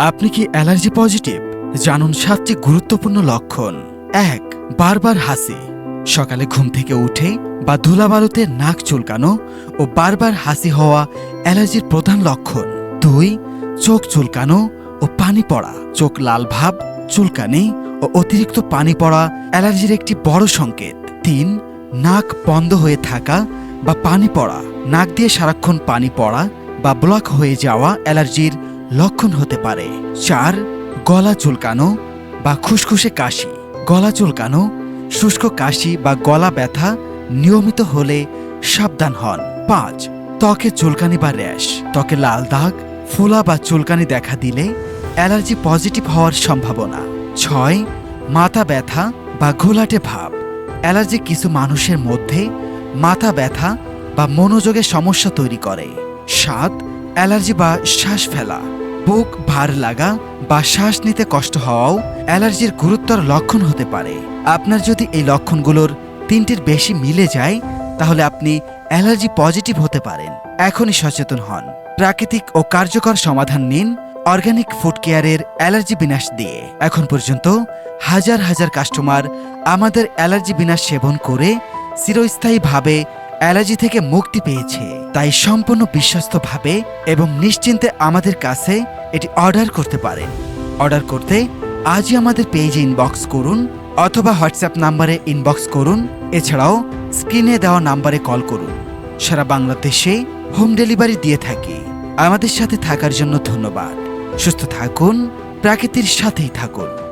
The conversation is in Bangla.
আপনি কি অ্যালার্জি পজিটিভ? জানুন সাতটি গুরুত্বপূর্ণ লক্ষণ। এক, বারবার হাসি। সকালে ঘুম থেকে উঠে বা ধুলাবালুতে নাক চুলকানো ও বারবার হাসি হওয়া অ্যালার্জির প্রধান লক্ষণ। দুই, চোখ চুলকানো ও পানি পড়া। চোখ লাল ভাব, চুলকানি ও অতিরিক্ত পানি পড়া অ্যালার্জির একটি বড় সংকেত। তিন, নাক বন্ধ হয়ে থাকা বা পানি পড়া। নাক দিয়ে সারাক্ষণ পানি পড়া বা ব্লক হয়ে যাওয়া অ্যালার্জির লক্ষণ হতে পারে। চার, গলা চুলকানো বা খুসখুসে কাশি। গলা চুলকানো, শুষ্ক কাশি বা গলা ব্যথা নিয়মিত হলে সাবধান হন। পাঁচ, ত্বকে চুলকানি বা র্যাশ। ত্বকে লাল দাগ, ফোলা বা চুলকানি দেখা দিলে অ্যালার্জি পজিটিভ হওয়ার সম্ভাবনা। ছয়, মাথা ব্যথা বা ঘোলাটে ভাব। অ্যালার্জি কিছু মানুষের মধ্যে মাথা ব্যথা বা মনোযোগের সমস্যা তৈরি করে। সাত, অ্যালার্জি বা শ্বাস ফেলা। বুক ভার লাগা বা শ্বাস নিতে কষ্ট হওয়াও অ্যালার্জির গুরুতর লক্ষণ হতে পারে। আপনার যদি এই লক্ষণগুলোর তিনটির বেশি মিলে যায়, তাহলে আপনি অ্যালার্জি পজিটিভ হতে পারেন। এখনই সচেতন হন। প্রাকৃতিক ও কার্যকর সমাধান নিন অর্গানিক ফুড কেয়ারের অ্যালার্জি বিনাশ দিয়ে। এখন পর্যন্ত হাজার হাজার কাস্টমার আমাদের অ্যালার্জি বিনাশ সেবন করে চিরস্থায়ীভাবে অ্যালার্জি থেকে মুক্তি পেয়েছে। তাই সম্পূর্ণ বিশ্বস্তভাবে এবং নিশ্চিন্তে আমাদের কাছে এটি অর্ডার করতে পারেন। অর্ডার করতে আজই আমাদের পেজে ইনবক্স করুন অথবা হোয়াটসঅ্যাপ নাম্বারে ইনবক্স করুন। এছাড়াও স্ক্রিনে দেওয়া নাম্বারে কল করুন। সারা বাংলাদেশে হোম ডেলিভারি দিয়ে থাকি। আমাদের সাথে থাকার জন্য ধন্যবাদ। সুস্থ থাকুন, প্রাকৃতির সাথেই থাকুন।